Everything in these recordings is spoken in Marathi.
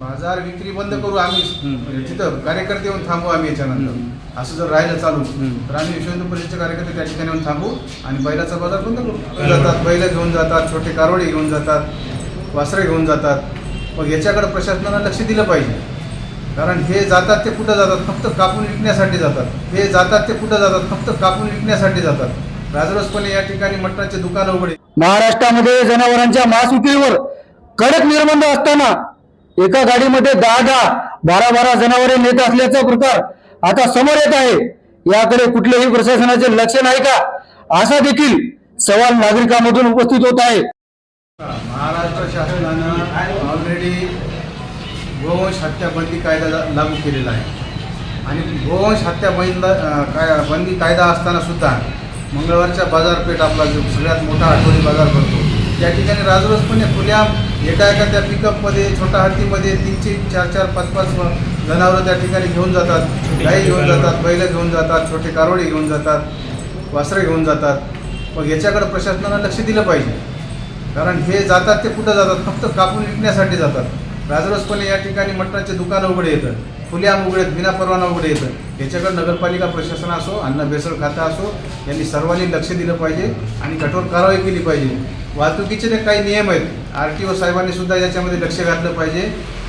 बाजार विक्री बंद करू आम्ही. हम्म. तिथं कार्यकर्ते येऊन थांबू आम्ही याच्यानंतर. असं जर राहिलं चालू. तर आम्ही विश्व हिंदू परिषदेचे कार्यकर्ते त्या ठिकाणी येऊन थांबू आणि बैलाचा बाजार बंद करू. जातात बैल घेऊन जातात छोटे कारवडे घेऊन जातात वासरे घेऊन जातात. मग याच्याकडे प्रशासनानं लक्ष दिलं पाहिजे. कारण हे जातात ते कुठं जातात? फक्त कापून विकण्यासाठी जातात. हे जातात ते कुठं जातात? फक्त कापून विकण्यासाठी जातात. राजरोसपणे या ठिकाणी मटणाचे दुकान उघडे. महाराष्ट्रामध्ये जनावरांच्या मांस विक्रीवर कडक निर्बंध असताना एका गाडीमध्ये दहा दहा बारा बारा जनावरे नेत असल्याचा प्रकार आता समोर येत आहे. याकडे कुठलेही प्रशासनाचे लक्ष नाही का? असा देखील सवाल नागरिकांमधून उपस्थित होत आहे. महाराष्ट्र शासनानं ऑलरेडी गोवंश हत्या बंदी कायदा लागू केलेला आहे. आणि गोवंश हत्या काय बंदी कायदा असताना सुद्धा मंगळवारच्या बाजारपेठ आपला जो सगळ्यात मोठा आठवडी बाजार भरतो त्या ठिकाणी राजरोसपणे खुल्या एका त्या पिकअपमध्ये छोट्या हत्तीमध्ये तीनशे चार चार पाच पाच जनावरं त्या ठिकाणी घेऊन जातात. गाई घेऊन जातात बैल घेऊन जातात छोटे कारवडे घेऊन जातात वासरे घेऊन जातात. मग याच्याकडे प्रशासनानं लक्ष दिलं पाहिजे. कारण हे जातात ते कुठं जातात? फक्त कापून विकण्यासाठी जातात. राजरोसपणे या ठिकाणी मटणाचे दुकान उघडे येतं. खुल्याम उघडे बिना परवाना उघडे येतं. याच्याकडे नगरपालिका प्रशासन असो अन्न भेसळ खाता असो यांनी सर्वांनी लक्ष दिलं पाहिजे आणि कठोर कारवाई केली पाहिजे. वाहतुकीचे जे काही नियम आहेत. आर टी ओ साहेबांनी सुद्धा याच्यामध्ये लक्ष घातलं पाहिजे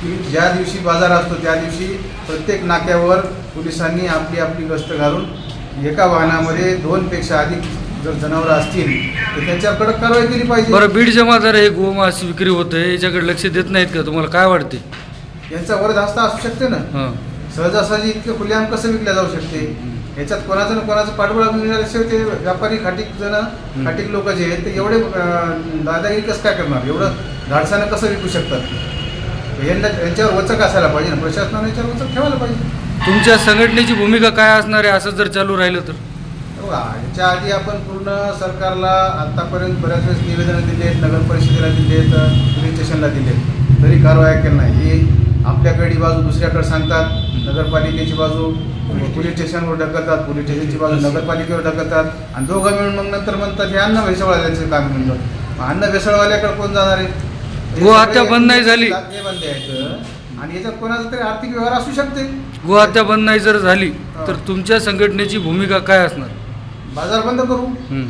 की ज्या दिवशी बाजार असतो त्या दिवशी प्रत्येक नाक्यावर पोलिसांनी आपली आपली गस्त घालून एका वाहनामध्ये दोनपेक्षा अधिक जर जनावरं असतील तर त्यांच्यावर कडक कारवाई केली पाहिजे. बरं बीड जमादार हे गोमास विक्री होते याच्याकडे लक्ष देत नाहीत का? तुम्हाला काय वाटते? यांचा वरद हस्ता असू शकते ना? हां. सहजासहजी इतके खुलेआम कसं विकल्या जाऊ शकते? याच्यात कोणाचं ना कोणाचं पाठबळ मिळाल्याशिवाय ते व्यापारी खाटीक जण खाटीक लोक जे आहेत ते एवढे दादागिरी कसं काय करणार? एवढं धाडसानं कसं विकू शकतात? यांना यांच्यावर वचक असायला पाहिजे ना. प्रशासनाने याच्यावर वचक ठेवायला पाहिजे. तुमच्या संघटनेची भूमिका काय असणार आहे? असं जर चालू राहिलं तर? बघा, याच्या आधी आपण पूर्ण सरकारला आतापर्यंत बऱ्याच वेळेस निवेदनं दिली आहेत नगर परिषदेला दिली आहेत पोलीस स्टेशनला दिले आहेत तरी कारवाया केल्या नाही. हे आपल्याकडे बाजू दुसऱ्याकडे सांगतात नगरपालिकेची बाजू पोलीस स्टेशनवर ढकलतात पोलीस स्टेशनची बाजू नगरपालिकेवर ढकलतात. आणि दोघं मिळून मग नंतर म्हणतात हे अन्न भेसळवाल्याचं काम म्हणलं. मग अन्न भेसळवाल्याकडे कोण जाणार आहे? हे बंद नाही झाली. लागले बंद आहेत आणि याच्यात कोणाचा तरी आर्थिक व्यवहार असू शकते. गोहत्या बंद नाही जर झाली तर तुमच्या संघटनेची भूमिका काय असणार? बाजार बंद करू. हं.